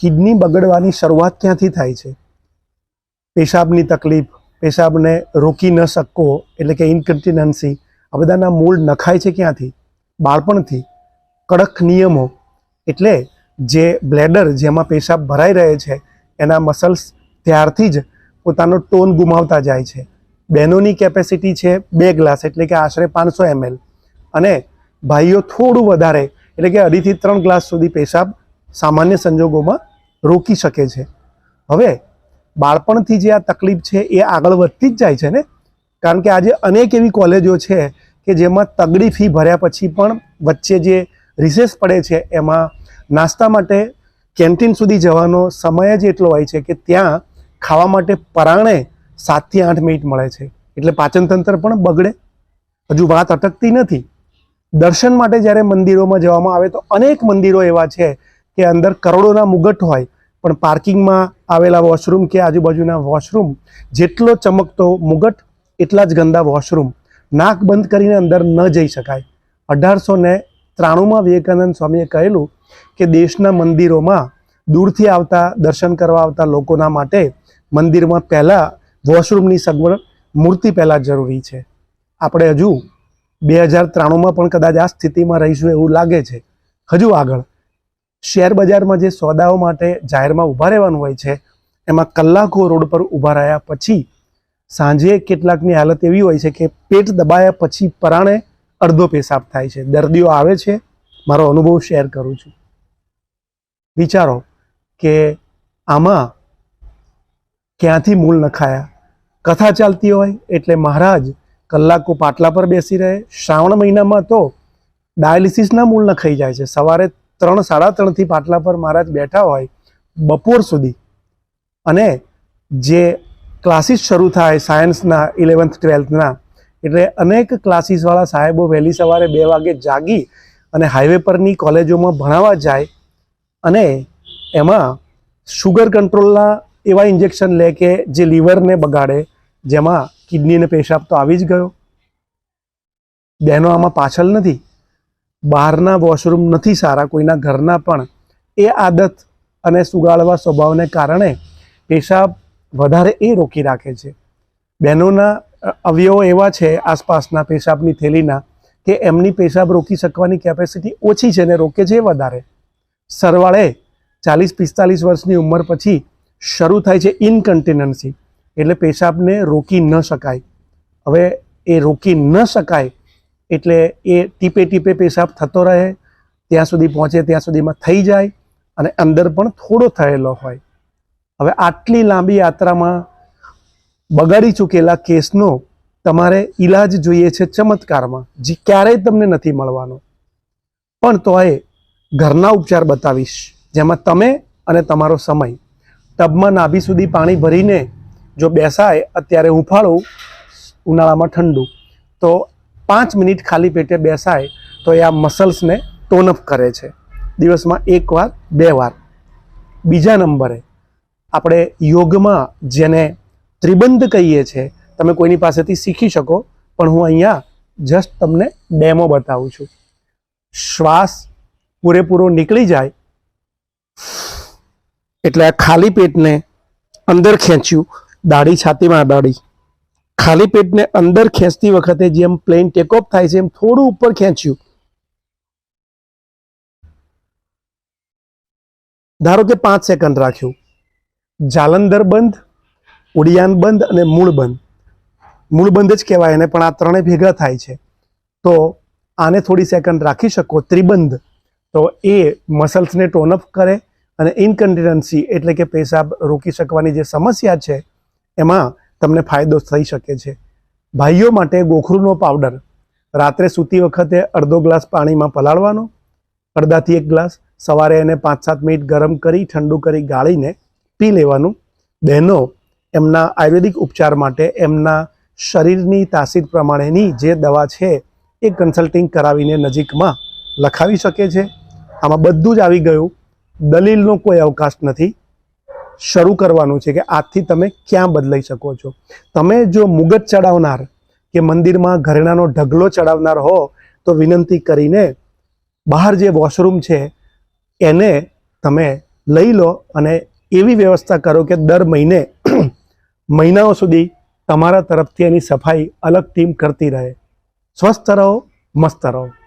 Kidney બગડવાની શરૂઆત ક્યાંથી થાય છે? પેશાબની તકલીફ, પેશાબને રોકી ન શકવો એટલે કે ઇન્કન્ટિનન્સી આ બધાના મૂળ નખાય છે ક્યાંથી? બાળપણથી. કડક નિયમો એટલે જે બ્લેડર જેમાં પેશાબ ભરાઈ રહે છે, એના મસલ્સ ત્યારથી જ પોતાનો ટોન ગુમાવતા જાય છે. બહેનોની કેપેસિટી છે બે ગ્લાસ, એટલે કે આશરે પાંચસો એમએલ અને ભાઈઓ થોડું વધારે, એટલે કે અઢીથી ત્રણ ગ્લાસ સુધી પેશાબ સામાન્ય સંજોગોમાં રોકી શકે છે. હવે બાળપણથી જે આ તકલીફ છે એ આગળ વધતી જ જાય છે ને? કારણ કે આજે અનેક એવી કોલેજો છે કે જેમાં તગડી ફી ભર્યા પછી પણ વચ્ચે જે રિસેસ પડે છે એમાં નાસ્તા માટે કેન્ટીન સુધી જવાનો સમય જ એટલો હોય છે કે ત્યાં ખાવા માટે પરાણે સાતથી આઠ મિનિટ મળે છે. એટલે પાચનતંત્ર પણ બગડે. હજુ વાત અટકતી નથી. દર્શન માટે જ્યારે મંદિરોમાં જવામાં આવે તો અનેક મંદિરો એવા છે કે અંદર કરોડોના મુગટ હોય પણ પાર્કિંગમાં આવેલા વોશરૂમ કે આજુબાજુના વોશરૂમ જેટલો ચમકતો મુગટ, એટલા જ ગંદા વોશરૂમ. નાક બંધ કરીને અંદર ન જઈ શકાય. અઢારસો ને ત્રાણુંમાં વિવેકાનંદ સ્વામીએ કહેલું કે દેશના મંદિરોમાં દૂરથી આવતા, દર્શન કરવા આવતા લોકોના માટે મંદિરમાં પહેલાં વોશરૂમની સગવડ, મૂર્તિ પહેલાં જરૂરી છે. આપણે હજુ બે હજાર ત્રાણુંમાં પણ કદાચ આ સ્થિતિમાં રહીશું એવું લાગે છે. હજુ આગળ. શેર બજારમાં જે સોદાઓ માટે જાહેરમાં ઊભા રહેવાનું હોય છે, એમાં કલાકો રોડ પર ઊભા રહ્યા પછી સાંજે કેટલાકની હાલત એવી હોય છે કે પેટ દબાયા પછી પરાણે અડધો પેશાબ થાય છે. દર્દીઓ આવે છે. મારો અનુભવ શેર કરું છું. વિચારો કે આમાં ક્યાંથી મૂળ નખાયા? કથા ચાલતી હોય એટલે મહારાજ કલાકો પાટલા પર બેસી રહે. શ્રાવણ મહિનામાં તો ડાયાલિસિસના મૂળ નખાઈ જાય છે. સવારે ત્રણ, સાડા ત્રણથી પાટલા પર મહારાજ બેઠા હોય બપોર સુધી. અને જે ક્લાસીસ શરૂ થાય સાયન્સના ઇલેવન્થ ટ્વેલ્થના એટલે અનેક ક્લાસીસવાળા સાહેબો વહેલી સવારે બે વાગે જાગી અને હાઈવે પરની કોલેજોમાં ભણાવવા જાય અને એમાં શુગર કંટ્રોલના એવા ઇન્જેક્શન લે કે જે લીવરને બગાડે, જેમાં કિડનીને પેશાબ તો આવી જ ગયો. બહેનો આમાં પાછળ નથી. બહારના વોશરૂમ નથી સારા, કોઈના ઘરના પણ. એ આદત અને સુગાળવા સ્વભાવને કારણે પેશાબ વધારે એ રોકી રાખે છે. બહેનોના અવયવો એવા છે આસપાસના પેશાબની થેલીના કે એમની પેશાબ રોકી શકવાની કેપેસિટી ઓછી છે ને રોકે છે વધારે. સરવાળે ચાલીસ પિસ્તાલીસ વર્ષની ઉંમર પછી શરૂ થાય છે ઇનકન્ટિનન્સી એટલે પેશાબને રોકી ન શકાય. હવે એ રોકી ન શકાય એટલે એ ટીપે ટીપે પેશાબ થતો રહે, ત્યાં સુધી પહોંચે, ત્યાં સુધીમાં થઈ જાય અને અંદર પણ થોડો થયેલો હોય. હવે આટલી લાંબી યાત્રામાં બગાડી ચૂકેલા કેસનો તમારે ઈલાજ જોઈએ છે ચમત્કારમાં, જે ક્યારેય તમને નથી મળવાનો. પણ તોય ઘરના ઉપચાર બતાવીશ, જેમાં તમે અને તમારો સમય ટબમાં નાભી સુધી પાણી ભરીને જો બેસાય, અત્યારે હુંફાળું ઉનાળામાં ઠંડુ, તો પાંચ મિનિટ ખાલી પેટે બેસાય તો એ આ મસલ્સને ટોનઅપ કરે છે. દિવસમાં એક વાર, બે વાર. બીજા નંબરે આપણે યોગમાં જેને ત્રિબંધ કહીએ છીએ તમે કોઈની પાસેથી શીખી શકો, પણ હું અહીંયા જસ્ટ તમને ડેમો બતાવું છું. શ્વાસ પૂરેપૂરો નીકળી જાય. એટલે આ ખાલી પેટને અંદર ખેંચ્યું, દાઢી છાતીમાં દાઢી. ખાલી પેટને અંદર ખેંચતી વખતે જેમ પ્લેન ટેકઓફ થાય છે એમ થોડું ઉપર ખેંચ્યું. ધારો કે પાંચ સેકન્ડ રાખ્યું. જાલંધર બંધ ઉડિયાન બંધ અને મૂળ બંધ. મૂળ બંધ જ કહેવાય એને, પણ આ ત્રણે ભેગા થાય છે. તો આને થોડી સેકન્ડ રાખી શકો, ત્રિબંધ. તો એ મસલ્સને ટોનઅપ કરે અને ઇનકન્ટિનન્સી એટલે કે પેશાબ રોકી શકવાની જે સમસ્યા છે, એમાં તમને ફાયદો થઈ શકે છે. ભાઈઓ માટે ગોખરુનો પાવડર રાત્રે સૂતી વખતે અડધો ગ્લાસ પાણીમાં પલાળવાનો, અડધાથી એક ગ્લાસ સવારે એને પાંચ સાત મિનિટ ગરમ કરી, ઠંડુ કરી ગાળીને પી લેવાનું. બહેનો, એમના આયુર્વેદિક ઉપચાર માટે એમના શરીરની તાસીર પ્રમાણેની જે દવા છે એ કન્સલ્ટિંગ કરાવીને નજીકમાં લખાવી શકે છે. આમાં બધું જ આવી ગયું. દલીલનો કોઈ અવકાશ નથી. શરૂ કરવાનું છે કે આજથી તમે ક્યાં બદલાઈ શકો છો? તમે જો મુગટ ચડાવનાર કે મંદિરમાં ઘરેણાનો ઢગલો ચડાવનાર હો, તો વિનંતી કરીને બહાર જે વોશરૂમ છે, એને તમે લઈ લો અને એવી વ્યવસ્થા કરો કે દર મહિને મહિનાઓ સુધી તમારા તરફથી એની સફાઈ અલગ ટીમ કરતી રહે. સ્વસ્થ રહો, મસ્ત રહો.